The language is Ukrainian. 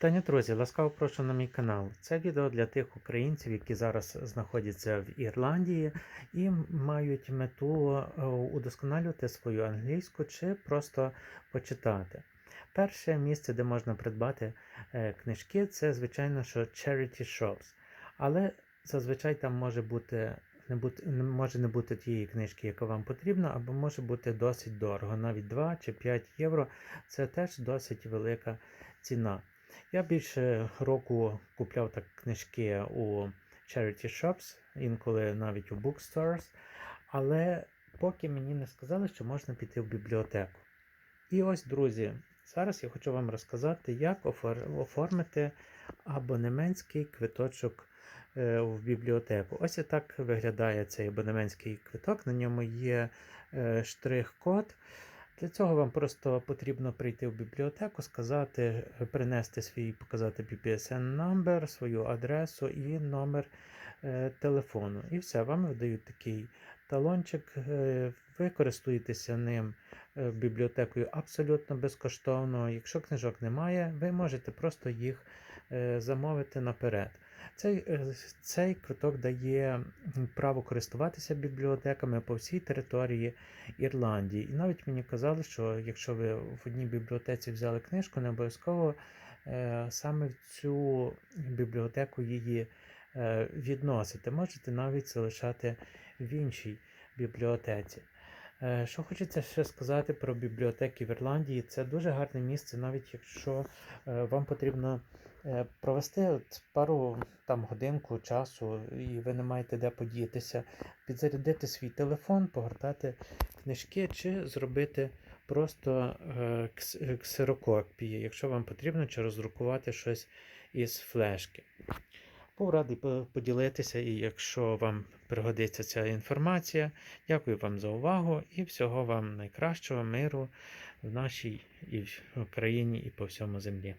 Таня, друзі, ласкаво прошу на мій канал. Це відео для тих українців, які зараз знаходяться в Ірландії і мають мету е, удосконалювати свою англійську чи просто почитати. Перше місце, де можна придбати е, книжки, це, звичайно, що Charity Shops. Але зазвичай там може бути. Не бути, може не бути тієї книжки, яка вам потрібна, або може бути досить дорого. Навіть 2 чи 5 євро це теж досить велика ціна. Я більше року купляв так книжки у charity shops, інколи навіть у bookstores, але поки мені не сказали, що можна піти в бібліотеку. І ось, друзі, зараз я хочу вам розказати, як оформити абонементський квиточок е, в бібліотеку. Ось і так виглядає цей абонементський квиток. На ньому є е, штрих-код. Для цього вам просто потрібно прийти в бібліотеку, сказати, принести свій, показати BPSN number, свою адресу і номер е, телефону. І все, вам видають такий талончик. е, ви користуєтеся ним е, бібліотекою абсолютно безкоштовно. Якщо книжок немає, ви можете просто їх е, замовити наперед. Цей, е, цей квиток дає право користуватися бібліотеками по всій території Ірландії. І навіть мені казали, що якщо ви в одній бібліотеці взяли книжку, не обов'язково е, саме в цю бібліотеку її е, відносити. Можете навіть залишати в іншій бібліотеці. Е, Що хочеться ще сказати про бібліотеки в Ірландії, це дуже гарне місце, навіть якщо е, вам потрібно е, провести от пару там годинку часу, і ви не маєте де подітися, підзарядити свій телефон, погортати книжки чи зробити просто е, е, ксерокопії, якщо вам потрібно, чи роздрукувати щось із флешки. Був радий поділитися, і якщо вам пригодиться ця інформація, дякую вам за увагу і всього вам найкращого миру в нашій і в Україні, і по всьому землі.